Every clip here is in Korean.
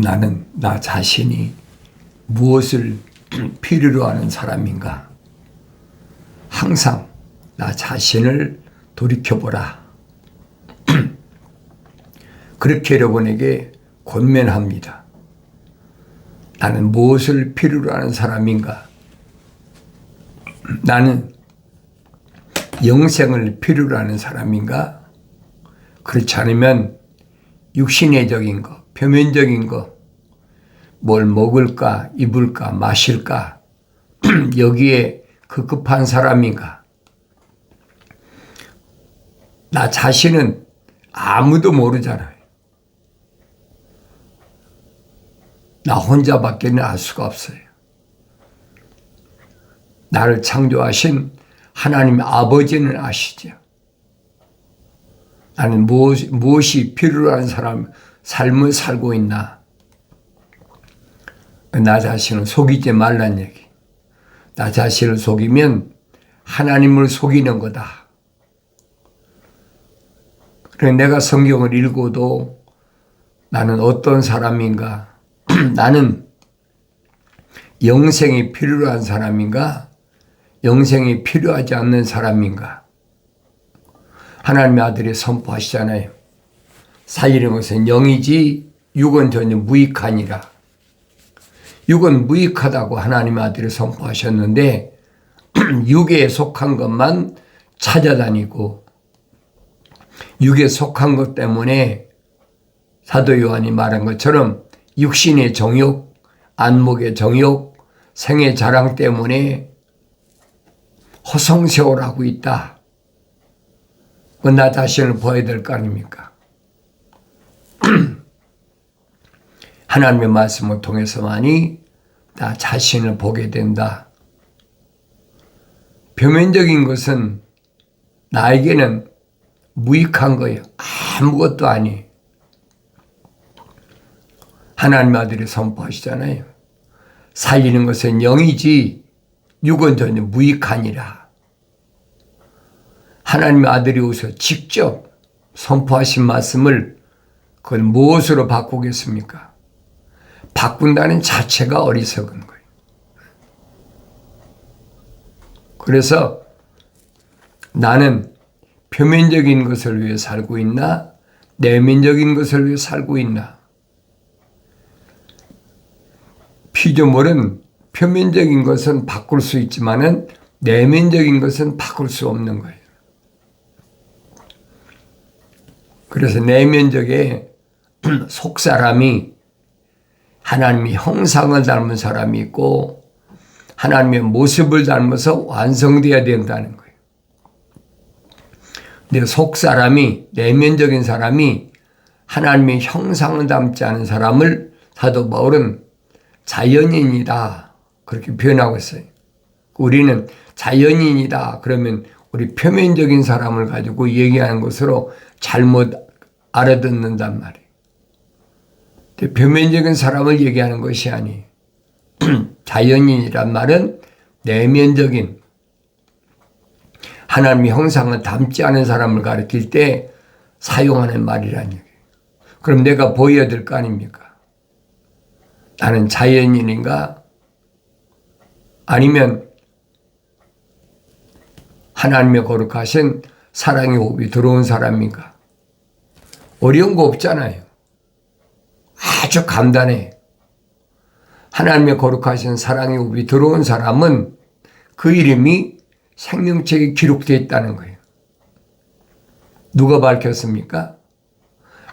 나는 나 자신이 무엇을 필요로 하는 사람인가? 항상 나 자신을 돌이켜보라. 그렇게 여러분에게 권면합니다. 나는 무엇을 필요로 하는 사람인가? 나는 영생을 필요로 하는 사람인가? 그렇지 않으면 육신의적인 것, 표면적인 것, 뭘 먹을까, 입을까, 마실까, 여기에 급급한 사람인가? 나 자신은 아무도 모르잖아요. 나 혼자밖에는 알 수가 없어요. 나를 창조하신 하나님 아버지는 아시죠. 나는 무엇, 무엇이 하는 사람, 삶을 살고 있나? 나 자신을 속이지 말란 얘기. 나 자신을 속이면 하나님을 속이는 거다. 그래 내가 성경을 읽어도 나는 어떤 사람인가? 나는 영생이 필요한 사람인가? 영생이 필요하지 않는 사람인가? 하나님의 아들이 선포하시잖아요. 살리는 것은 영이지 육은 전혀 무익하니라. 육은 무익하다고 하나님의 아들이 선포하셨는데 육에 속한 것만 찾아다니고 육에 속한 것 때문에 사도 요한이 말한 것처럼 육신의 정욕, 안목의 정욕, 생의 자랑 때문에 허송세월 하고 있다. 나 자신을 보아야 될 거 아닙니까? 하나님의 말씀을 통해서만이 나 자신을 보게 된다. 표면적인 것은 나에게는 무익한 거예요. 아무것도 아니. 하나님의 아들이 선포하시잖아요. 살리는 것은 영이지 육은 전혀 무익하니라. 하나님의 아들이 오셔 직접 선포하신 말씀을 그걸 무엇으로 바꾸겠습니까? 바꾼다는 자체가 어리석은 거예요. 그래서 나는 표면적인 것을 위해 살고 있나? 내면적인 것을 위해 살고 있나? 피조물은 표면적인 것은 바꿀 수 있지만은 내면적인 것은 바꿀 수 없는 거예요. 그래서 내면적에 속 사람이 하나님의 형상을 닮은 사람이 있고 하나님의 모습을 닮아서 완성되어야 된다는 거예요. 근데 속 사람이 내면적인 사람이 하나님의 형상을 닮지 않은 사람을 사도 바울은 자연인이다 그렇게 표현하고 있어요. 우리는 자연인이다 그러면 우리 표면적인 사람을 가지고 얘기하는 것으로 잘못 알아듣는단 말이에요. 표면적인 사람을 얘기하는 것이 아니 자연인이란 말은 내면적인 하나님의 형상을 담지 않은 사람을 가리킬 때 사용하는 말이란 얘기예요. 그럼 내가 보여야 될 거 아닙니까? 나는 자연인인가? 아니면 하나님의 거룩하신 사랑의 호흡이 들어온 사람인가? 어려운 거 없잖아요. 아주 간단해. 하나님의 거룩하신 사랑의 호흡이 들어온 사람은 그 이름이 생명책에 기록되어 있다는 거예요. 누가 밝혔습니까?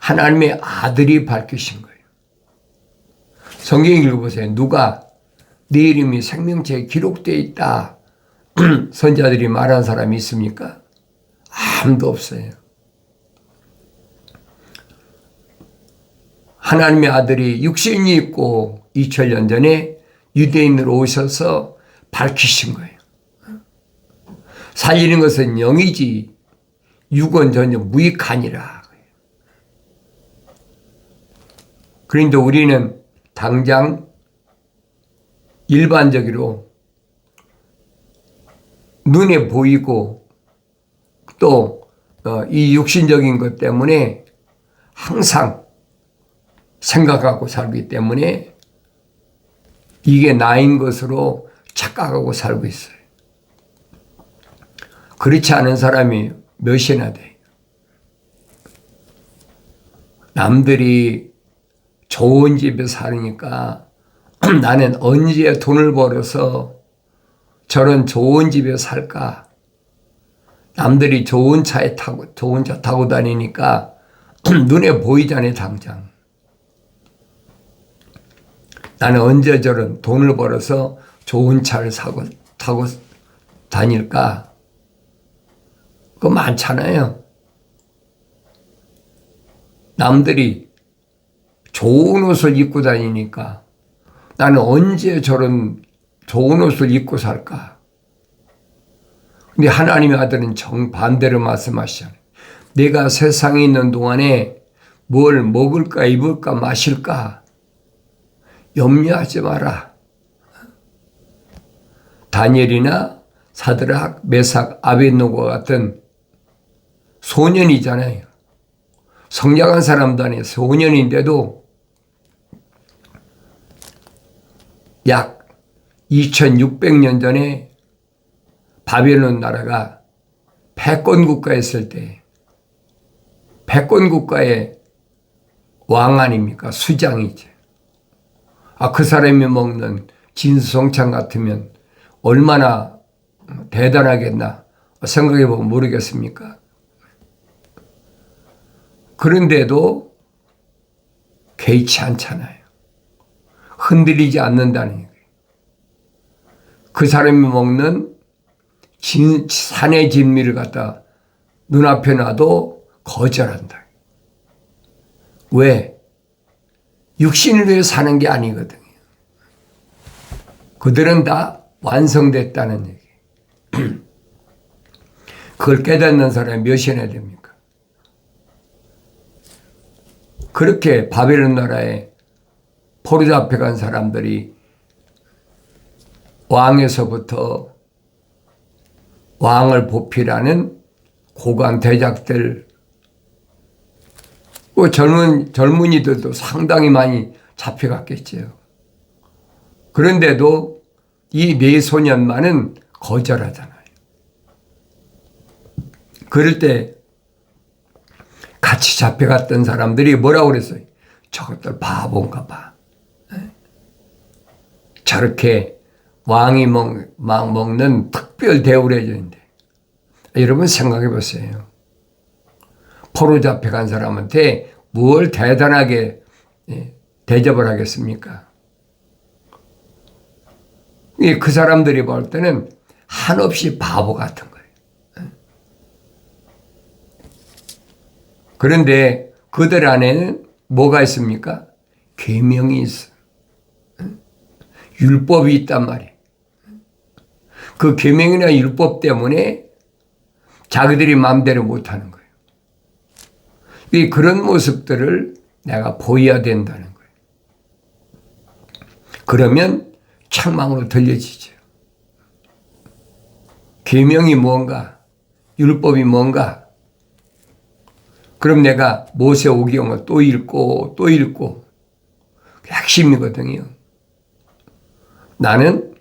하나님의 아들이 밝히신 거예요. 성경 읽어보세요. 누가 네 이름이 생명책에 기록되어 있다. 선자들이 말한 사람이 있습니까? 아무도 없어요. 하나님의 아들이 육신이 있고 2000년 전에 유대인으로 오셔서 밝히신 거예요. 살리는 것은 영이지 육은 전혀 무익하니라. 그런데 우리는 당장 일반적으로 눈에 보이고 또이 어, 육신적인 것 때문에 항상 생각하고 살기 때문에 이게 나인 것으로 착각하고 살고 있어요. 그렇지 않은 사람이 몇이나 돼. 남들이 좋은 집에 사니까 나는 언제 돈을 벌어서 저런 좋은 집에 살까? 남들이 좋은 차에 타고, 좋은 차 타고 다니니까 눈에 보이잖아요, 당장. 나는 언제 저런 돈을 벌어서 좋은 차를 사고, 타고 다닐까? 그거 많잖아요. 남들이 좋은 옷을 입고 다니니까 나는 언제 저런 좋은 옷을 입고 살까? 근데 하나님의 아들은 정반대로 말씀하시잖아요. 내가 세상에 있는 동안에 뭘 먹을까, 입을까, 마실까? 염려하지 마라. 다니엘이나 사드락, 메삭, 아벤노고 같은 소년이잖아요. 성장한 사람도 아니에요. 소년인데도 약 2600년 전에 바벨론 나라가 패권 국가였을 때 패권 국가의 왕 아닙니까? 수장이지. 아, 그 사람이 먹는 진수성찬 같으면 얼마나 대단하겠나 생각해 보면 모르겠습니까? 그런데도 개의치 않잖아요. 흔들리지 않는다는 얘기예요. 그 사람이 먹는 진, 산의 진미를 갖다 눈앞에 놔도 거절한다. 왜? 육신을 위해 사는 게 아니거든요. 그들은 다 완성됐다는 얘기. 그걸 깨닫는 사람이 몇이나 됩니까? 그렇게 바벨론 나라에 포로 잡혀간 사람들이 왕에서부터 왕을 보필하는 고관 대작들, 그 젊은, 젊은이들도 상당히 많이 잡혀갔겠지요. 그런데도 이네 소년만은 거절하잖아요. 그럴 때 같이 잡혀갔던 사람들이 뭐라고 그랬어요? 저것들 바본가 봐. 저렇게 왕이 먹, 막 먹는 특별 대우를 해주는데. 여러분 생각해 보세요. 포로 잡혀간 사람한테 뭘 대단하게 예, 대접을 하겠습니까? 그 사람들이 볼 때는 한없이 바보 같은 거예요. 그런데 그들 안에는 뭐가 있습니까? 계명이 있어. 율법이 있단 말이에요. 그 계명이나 율법 때문에 자기들이 마음대로 못하는 거예요. 이 그런 모습들을 내가 보여야 된다는 거예요. 그러면 책망으로 들려지죠. 계명이 뭔가, 율법이 뭔가. 그럼 내가 모세 오경을 또 읽고 또 읽고 핵심이거든요. 나는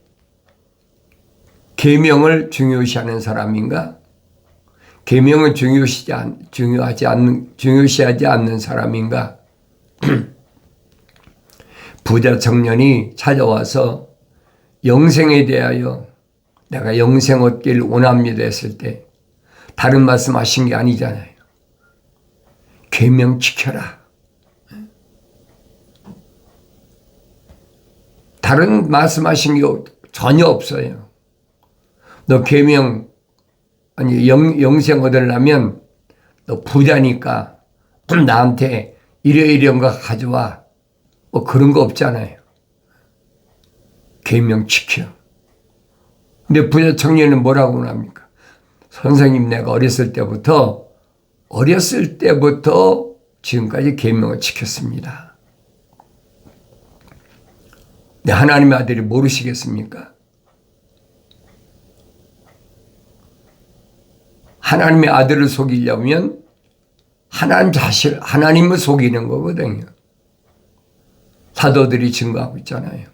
계명을 중요시하는 사람인가? 계명을 중요시 중요하지 않는 중요시하지 않는 사람인가? 부자 청년이 찾아와서 영생에 대하여 내가 영생 얻길 원합니다 했을 때 다른 말씀 하신 게 아니잖아요. 계명 지켜라. 다른 말씀하신 게 전혀 없어요. 너 계명 아니 영, 영생 얻으려면 너 부자니까 나한테 이러이러한 거 가져와. 뭐 그런 거 없잖아요. 계명 지켜. 근데 부자 청년은 뭐라고 합니까? 선생님 내가 어렸을 때부터 어렸을 때부터 지금까지 계명을 지켰습니다. 네, 하나님의 아들이 모르시겠습니까? 하나님의 아들을 속이려면 하나님 자신, 하나님을 속이는 거거든요. 사도들이 증거하고 있잖아요.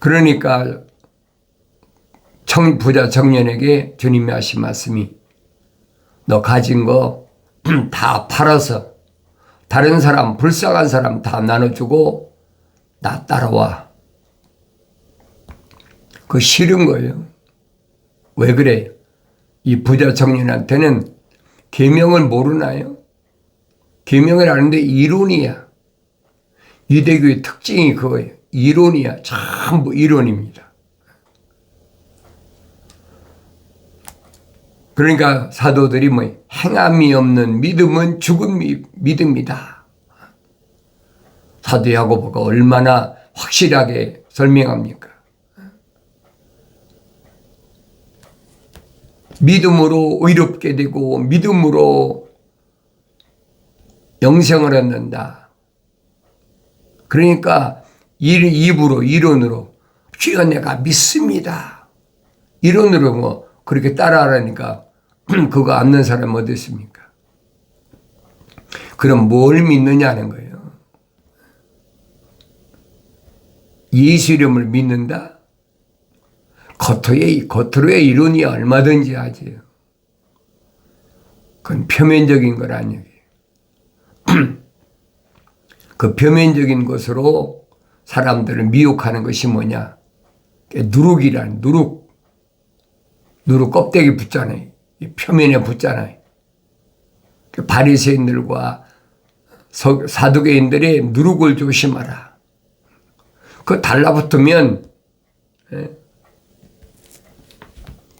그러니까 청, 부자 청년에게 주님이 하신 말씀이 너 가진 거 다 팔아서 다른 사람, 불쌍한 사람 다 나눠주고 나 따라와. 그 싫은 거예요. 왜 그래요? 이 부자 청년한테는 계명을 모르나요? 계명을 아는데 이론이야. 유대교의 특징이 그거예요. 이론이야. 전부 이론입니다. 그러니까 사도들이 뭐 행함이 없는 믿음은 죽은 미- 믿음이다. 사도 야고보가 얼마나 확실하게 설명합니까? 믿음으로 의롭게 되고 믿음으로 영생을 얻는다. 그러니까 일, 입으로 이론으로 주여 내가 믿습니다. 이론으로 뭐 그렇게 따라하라니까 그거 안는 사람 어디 있습니까? 그럼 뭘 믿느냐는 거예요. 예수 이름을 믿는다? 겉으로의, 겉으로의 이론이 얼마든지 하지요. 그건 표면적인 거란 얘기예요. 그 표면적인 것으로 사람들을 미혹하는 것이 뭐냐? 누룩이란 누룩. 누룩 껍데기 붙잖아요. 이 표면에 붙잖아요. 그 바리새인들과 서- 사두개인들의 누룩을 조심하라. 그 달라붙으면 예,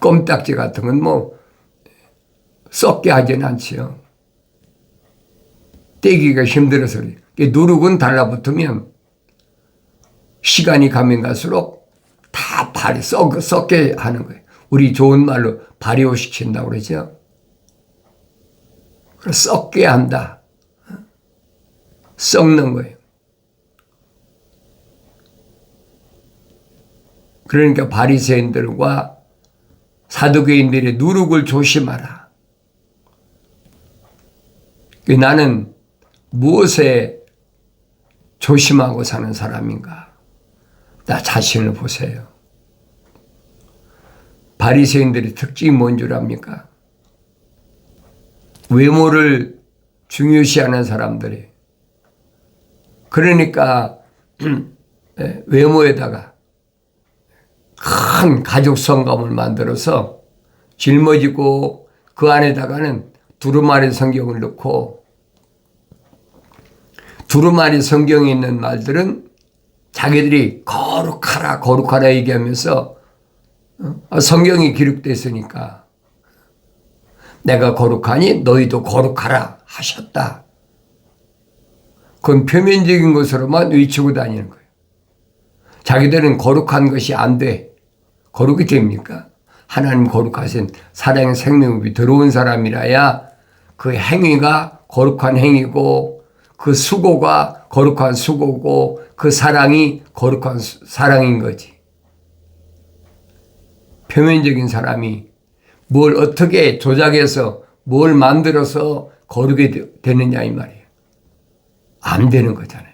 껌딱지 같은 건 뭐 썩게 하진 않지요. 떼기가 힘들어서 누룩은 달라붙으면 시간이 가면 갈수록 다 발이 썩, 썩게 하는 거예요. 우리 좋은 말로 발효시킨다고 그러죠. 썩게 한다. 썩는 거예요. 그러니까 바리새인들과 사두개인들의 누룩을 조심하라. 그 나는 무엇에 조심하고 사는 사람인가? 나 자신을 보세요. 바리새인들의 특징이 뭔 줄 압니까? 외모를 중요시하는 사람들이. 그러니까 예, 외모에다가 큰 가족 성감을 만들어서 짊어지고 그 안에다가는 두루마리 성경을 넣고 두루마리 성경에 있는 말들은 자기들이 거룩하라 거룩하라 얘기하면서 어, 성경이 기록되어 있으니까 내가 거룩하니 너희도 거룩하라 하셨다. 그건 표면적인 것으로만 외치고 다니는 거예요. 자기들은 거룩한 것이 안 돼. 거룩이 됩니까? 하나님 거룩하신 사랑의 생명이 들어온 사람이라야 그 행위가 거룩한 행위고 그 수고가 거룩한 수고고 그 사랑이 거룩한 수- 사랑인 거지. 표면적인 사람이 뭘 어떻게 조작해서 뭘 만들어서 거룩이 되- 되느냐 이 말이에요. 안 되는 거잖아요.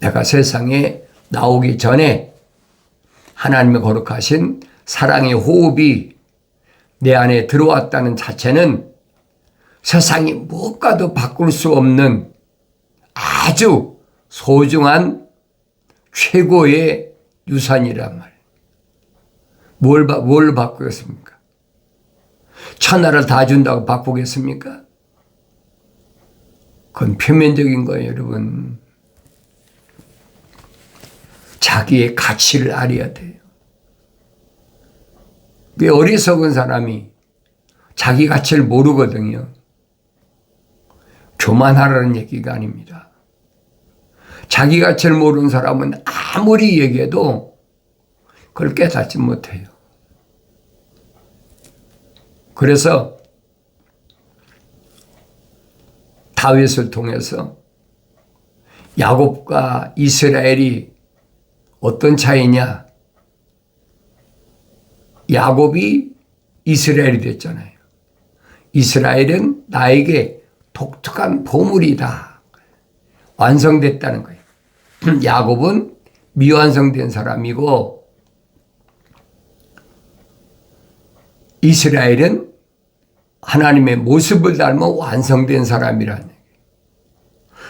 내가 세상에 나오기 전에 하나님의 거룩하신 사랑의 호흡이 내 안에 들어왔다는 자체는 세상이 무엇과도 바꿀 수 없는 아주 소중한 최고의 유산이란 말이에요. 뭘, 바- 뭘 바꾸겠습니까? 천하를 다 준다고 바꾸겠습니까? 그건 표면적인 거예요, 여러분. 자기의 가치를 알아야 돼요. 왜 어리석은 사람이 자기 가치를 모르거든요. 교만하라는 얘기가 아닙니다. 자기 가치를 모르는 사람은 아무리 얘기해도 그걸 깨닫지 못해요. 그래서 다윗을 통해서 야곱과 이스라엘이 어떤 차이냐? 야곱이 이스라엘이 됐잖아요. 이스라엘은 나에게 독특한 보물이다. 완성됐다는 거예요. 야곱은 미완성된 사람이고 이스라엘은 하나님의 모습을 닮아 완성된 사람이라는 얘기예요.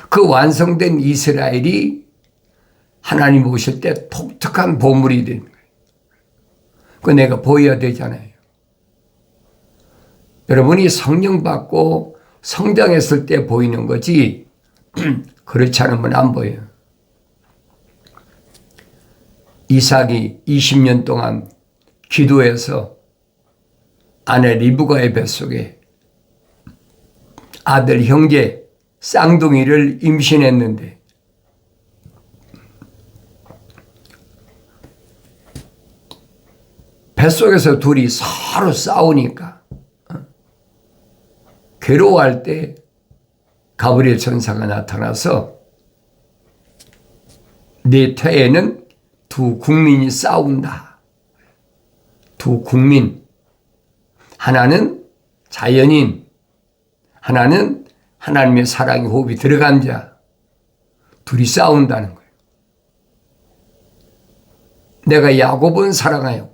그 완성된 이스라엘이 하나님 오실 때 독특한 보물이 되는 거예요. 그 내가 보여야 되잖아요. 여러분이 성령 받고 성장했을 때 보이는 거지 그렇지 않으면 안 보여요. 이삭이 20년 동안 기도해서 아내 리브가의 뱃속에 아들 형제 쌍둥이를 임신했는데 뱃속에서 둘이 서로 싸우니까 어? 괴로워할 때 가브리엘 천사가 나타나서 네 태에는 두 국민이 싸운다. 두 국민. 하나는 자연인, 하나는 하나님의 사랑의 호흡이 들어간 자. 둘이 싸운다는 거예요. 내가 야곱은 사랑하였고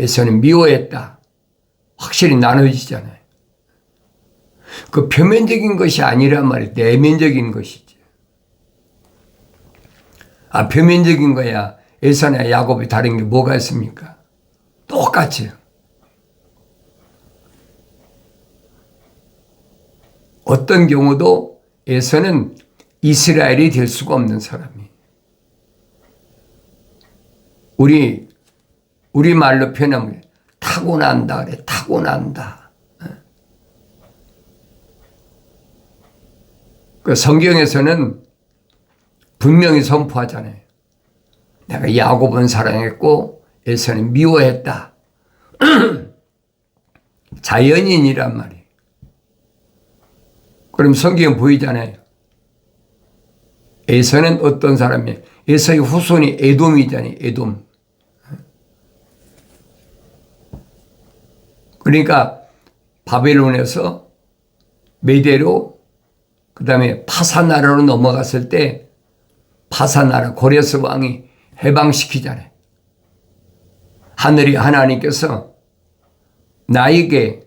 에서는 미워했다. 확실히 나눠지잖아요. 그 표면적인 것이 아니란 말이에요. 내면적인 것이지. 아, 표면적인 거야. 에서나 야곱이 다른 게 뭐가 있습니까? 똑같이. 어떤 경우도 에서는 이스라엘이 될 수가 없는 사람이. 우리 우리 말로 표현하면 타고난다 그래. 타고난다. 그 성경에서는 분명히 선포하잖아요. 내가 야곱은 사랑했고 에서는 미워했다. 자연인이란 말이에요. 그럼 성경 보이잖아요. 에서는 어떤 사람이에요? 에서의 후손이 에돔이잖아요. 에돔. 그러니까 바벨론에서 메대로 그 다음에 파사나라로 넘어갔을 때 파사나라 고레스 왕이 해방시키잖아요. 하늘이 하나님께서 나에게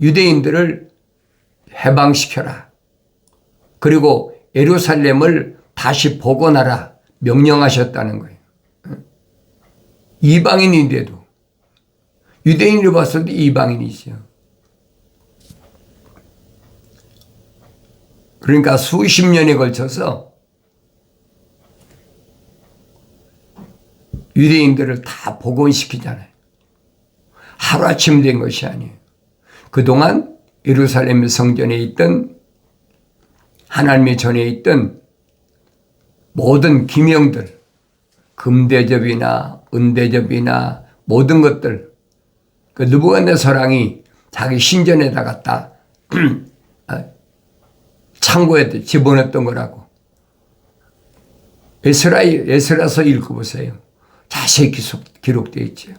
유대인들을 해방시켜라. 그리고 예루살렘을 다시 복원하라 명령하셨다는 거예요. 이방인인데도 유대인으로 봤을 때 이방인이죠. 그러니까 수십 년에 걸쳐서 유대인들을 다 복원시키잖아요. 하루아침 된 것이 아니에요. 그동안 예루살렘 성전에 있던 하나님의 전에 있던 모든 기명들, 금대접이나 은대접이나 모든 것들, 그 느부갓네살왕이 자기 신전에다 갖다 창고에 집어넣었던 거라고. 에스라, 에스라서 읽어보세요. 자세히 기록되어 있죠.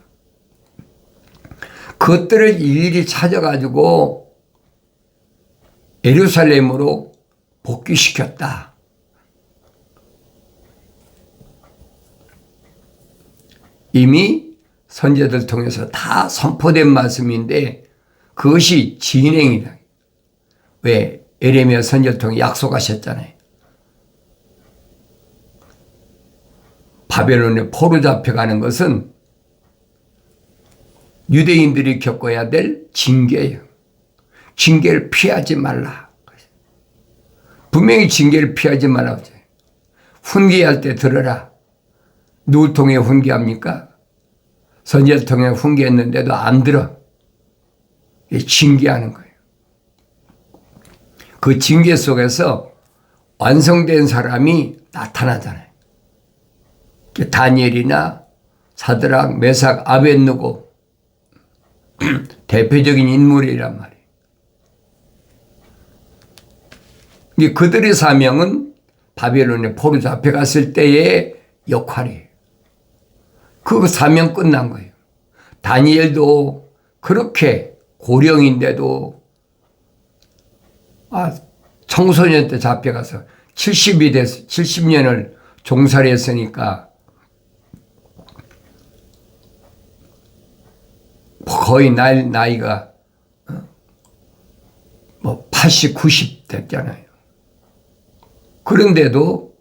그것들을 일일이 찾아가지고 예루살렘으로 복귀시켰다. 이미 선제들 통해서 다 선포된 말씀인데 그것이 진행이다. 왜? 에레미야 선제를 통해 약속하셨잖아요. 바벨론에 포로 잡혀가는 것은 유대인들이 겪어야 될 징계예요. 징계를 피하지 말라. 분명히 징계를 피하지 말라고 요 훈계할 때 들어라. 누굴 통해 훈계합니까? 선제를 통해 훈계했는데도 안 들어. 징계하는 거예요. 그 징계 속에서 완성된 사람이 나타나잖아요. 다니엘이나 사드락, 메삭, 아벤누고 대표적인 인물이란 말이에요. 그들의 사명은 바벨론에 포로 잡혀갔을 때의 역할이에요. 그 사명 끝난 거예요. 다니엘도 그렇게 고령인데도 아, 청소년 때 잡혀가서 70이 돼서 70년을 종사를 했으니까 거의 나이, 나이가 어, 뭐 80, 90 됐잖아요. 그런데도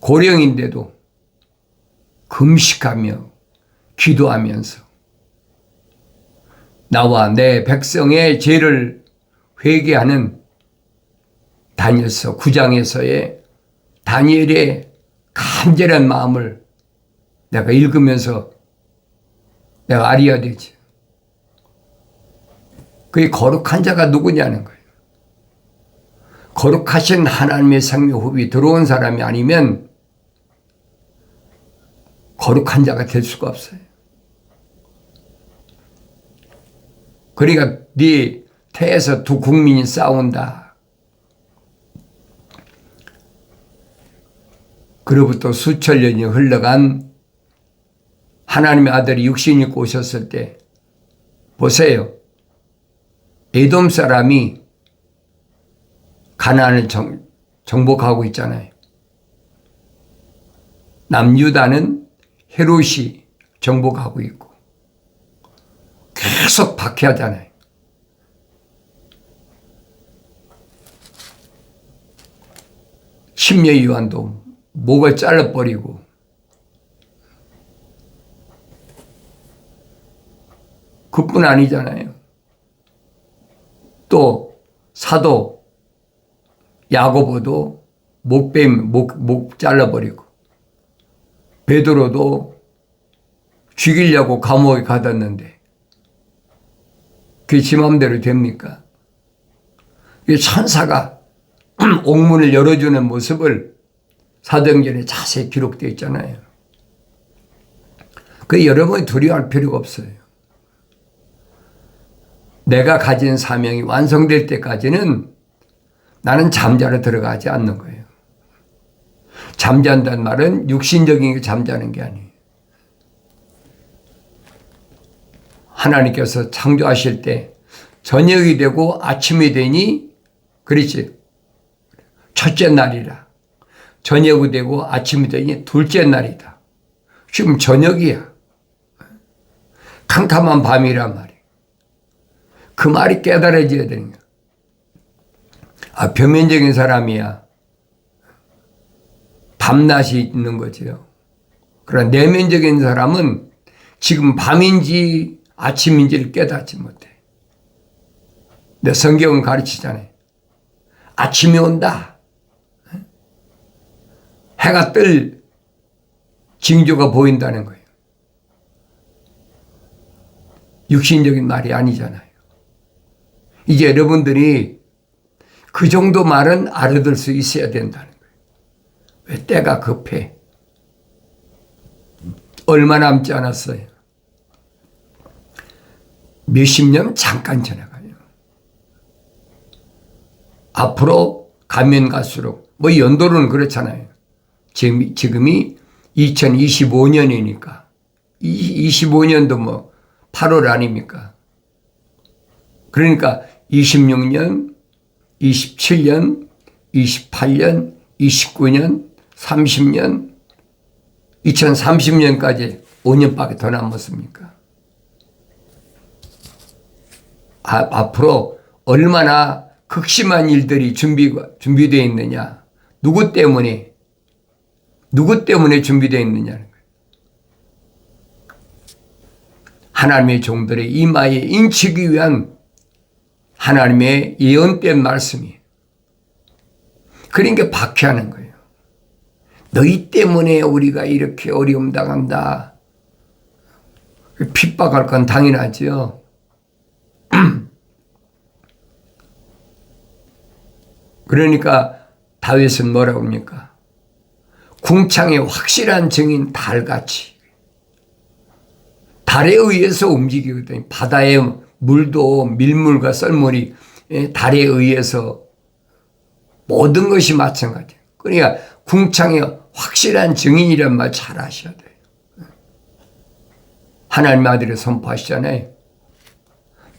고령인데도 금식하며 기도하면서 나와 내 백성의 죄를 회개하는 다니엘서 9장에서의 다니엘의 간절한 마음을 내가 읽으면서 내가 알아야 되지. 그게 거룩한 자가 누구냐는 거예요. 거룩하신 하나님의 생명호흡이 들어온 사람이 아니면 거룩한 자가 될 수가 없어요. 그러니까 네 태에서 두 국민이 싸운다. 그로부터 수천 년이 흘러간 하나님의 아들이 육신 입고 오셨을 때 보세요. 에돔 사람이 가나안을 정, 정복하고 있잖아요. 남유다는 헤롯이 정복하고 있고 계속 박해하잖아요. 심려 요한도 목을 잘라버리고 그뿐 아니잖아요. 또 사도 야고보도 목뱀 목, 목 잘라버리고 베드로도 죽이려고 감옥에 가뒀는데 그게 지 맘대로 됩니까? 이 천사가 옥문을 열어주는 모습을 사도행전에 자세히 기록되어 있잖아요. 그 여러분이 두려워할 필요가 없어요. 내가 가진 사명이 완성될 때까지는 나는 잠자러 들어가지 않는 거예요. 잠잔다는 말은 육신적인 게 잠자는 게 아니에요. 하나님께서 창조하실 때 저녁이 되고 아침이 되니 그렇지. 첫째 날이라. 저녁이 되고 아침이 되니 둘째 날이다. 지금 저녁이야. 캄캄한 밤이란 말이야. 그 말이 깨달아져야 되는 거야. 아, 표면적인 사람이야. 밤낮이 있는 거죠. 그러나 내면적인 사람은 지금 밤인지 아침인지를 깨닫지 못해. 내 성경은 가르치잖아요. 아침이 온다. 해가 뜰 징조가 보인다는 거예요. 육신적인 말이 아니잖아요. 이제 여러분들이 그 정도 말은 알아들 수 있어야 된다는 거예요. 왜 때가 급해? 얼마 남지 않았어요. 몇십 년 잠깐 지나가요. 앞으로 가면 갈수록, 뭐 연도로는 그렇잖아요. 지금, 지금이 2025년이니까. 25년도 뭐 8월 아닙니까? 그러니까 26년, 27년, 28년, 29년, 30년, 2030년까지 5년밖에 더 남았습니까? 아, 앞으로 얼마나 극심한 일들이 준비, 준비되어 있느냐. 누구 때문에, 누구 때문에 준비되어 거예요. 하나님의 종들의 이마에 인치기 위한 하나님의 예언된 말씀이. 그러니까 박해하는 거예요. 너희 때문에 우리가 이렇게 어려움 당한다. 핍박할 건 당연하죠. 그러니까 다윗은 뭐라고 합니까? 궁창의 확실한 증인 달같이 달에 의해서 움직이거든요. 바다의 물도 밀물과 썰물이 예, 달에 의해서 모든 것이 마찬가지예요. 그러니까 궁창의 확실한 증인이란 말 잘 아셔야 돼요. 하나님 아들을 선포하시잖아요.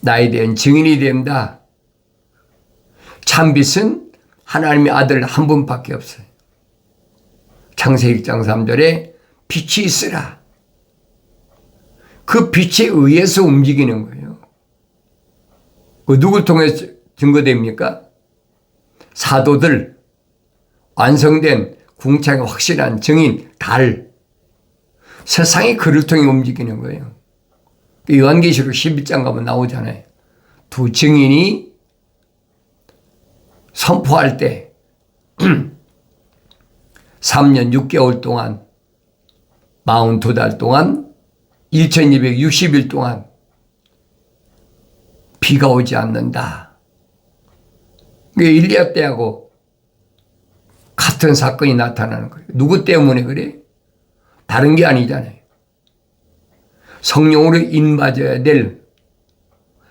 나에 대한 증인이 된다. 참빛은 하나님의 아들 한 분밖에 없어요. 창세기 1장 3절에 빛이 있으라. 그 빛에 의해서 움직이는 거예요. 그 누구 통해서 증거됩니까? 사도들, 완성된 궁창의 확실한 증인, 달. 세상이 그를 통해 움직이는 거예요. 요한계시록 11장 가면 나오잖아요. 두 증인이 선포할 때 3년 6개월 동안 42달 동안 1260일 동안 비가 오지 않는다. 일리아 때하고 같은 사건이 나타나는 거예요. 누구 때문에 그래? 다른 게 아니잖아요. 성령으로 인받아야 될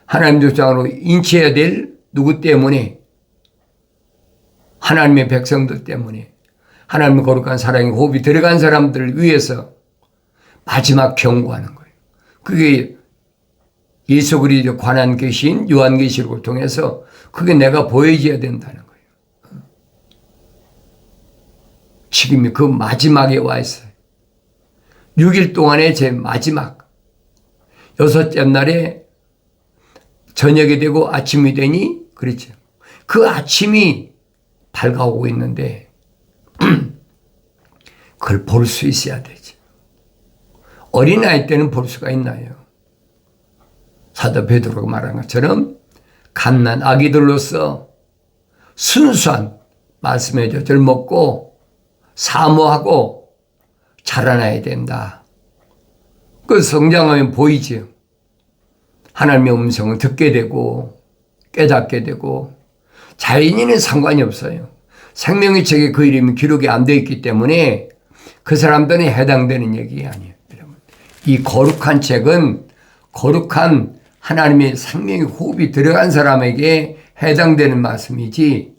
하나님 조상으로 인치해야 될 누구 때문에 하나님의 백성들 때문에 하나님의 거룩한 사랑의 호흡이 들어간 사람들을 위해서 마지막 경고하는 거예요. 그게 예수 그리스도 관한 계신 요한계시록을 통해서 그게 내가 보여줘야 된다는 거예요. 지금이 그 마지막에 와 있어요. 6일 동안의 제 마지막 여섯째 날에 저녁이 되고 아침이 되니 그렇죠. 그 아침이 밝아오고 있는데 그걸 볼 수 있어야 되지. 어린아이 때는 볼 수가 있나요? 사도 베드로가 말한 것처럼 갓난 아기들로서 순수한 말씀의 젖을 먹고 사모하고 자라나야 된다. 그 성장하면 보이지요. 하나님의 음성을 듣게 되고 깨닫게 되고 자연인은 상관이 없어요. 생명의 책에 그 이름이 기록이 안 되어 있기 때문에 그 사람들은 해당되는 얘기 아니에요. 여러분. 이 거룩한 책은 거룩한 하나님의 생명의 호흡이 들어간 사람에게 해당되는 말씀이지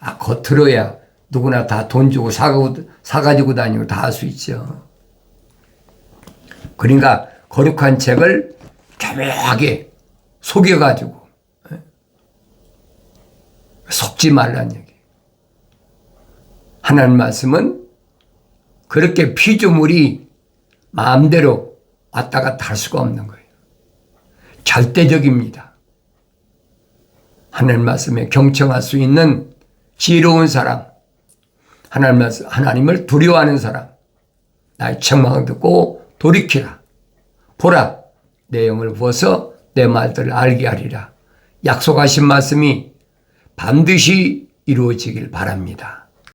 아 겉으로야 누구나 다 돈 주고 사가고, 사가지고 다니고 다 할 수 있죠. 그러니까 거룩한 책을 교묘하게 속여가지고 예? 속지 말란 얘기. 하나님 말씀은 그렇게 피조물이 마음대로 왔다 갔다 할 수가 없는 거예요. 절대적입니다. 하나님 말씀에 경청할 수 있는 지혜로운 사람, 하나님 말씀, 하나님을 두려워하는 사람, 나의 책망을 듣고 돌이키라. 보라, 내 영을 부어서 내 말들을 알게 하리라. 약속하신 말씀이 반드시 이루어지길 바랍니다.